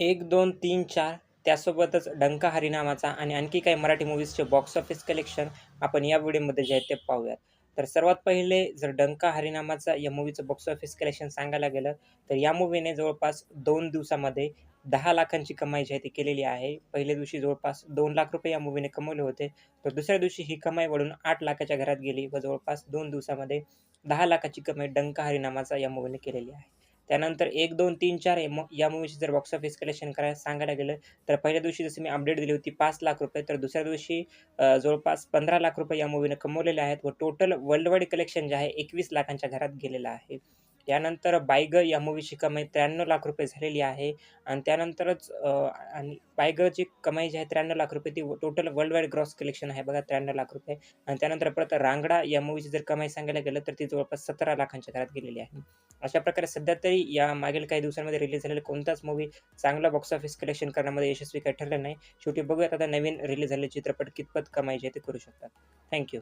एक दोन तीन चार त्यासोबतच डंका हरिनामाचा आणि आणखी काही मराठी मूव्हीजचे बॉक्स ऑफिस कलेक्शन आपण या व्हिडिओमध्ये जे आहे ते पाहूयात. तर सर्वात पहिले जर डंका हरिनामाचा या मूवीचं बॉक्स ऑफिस कलेक्शन सांगायला गेलं तर या मूवीने जवळपास दोन दिवसामध्ये दहा लाखांची कमाई जी आहे ती केलेली आहे. पहिल्या दिवशी जवळपास दोन लाख रुपये या मूवीने कमवले होते तर दुसऱ्या दिवशी ही कमाई वाढून आठ लाखाच्या घरात गेली व जवळपास दोन दिवसामध्ये दहा लाखाची कमाई डंका हरिनामाचा या मूवीने केलेली आहे. त्यानंतर एक दोन तीन चार हे या मूवीचे जर बॉक्स ऑफिस कलेक्शन करायला सांगायला गेलं तर पहिल्या दिवशी जसं मी अपडेट दिली होती पाच लाख रुपये तर दुसऱ्या दिवशी जवळपास पंधरा लाख रुपये या मूवीनं कमवलेले आहेत व टोटल वर्ल्डवाईड कलेक्शन जे आहे एकवीस लाखांच्या घरात गेलेलं आहे. त्यानंतर बायग या मूवीची कमाई त्र्याण्णव लाख रुपये झालेली आहे. आणि त्यानंतरच आणि बायगची कमाई जी आहे त्र्याण्णव लाख रुपये ती total world wide gross collection आहे बघा त्र्याण्णव लाख रुपये. आणि त्यानंतर परत रांगडा या मूवीची जर कमाई सांगायला गेलं तर ती जवळपास सतरा लाखांच्या घरात गेलेली आहे. अशा प्रकारे सध्या तरी या मागील काही दिवसांमध्ये रिलीज झालेला कोणताच मूवी चांगला बॉक्स ऑफिस कलेक्शन करण्यामध्ये यशस्वी काही ठरलं नाही. शेवटी बघूयात आता नवीन रिलीज झालेले चित्रपट कितपत कमाई जे आहे ते करू शकतात. थँक्यू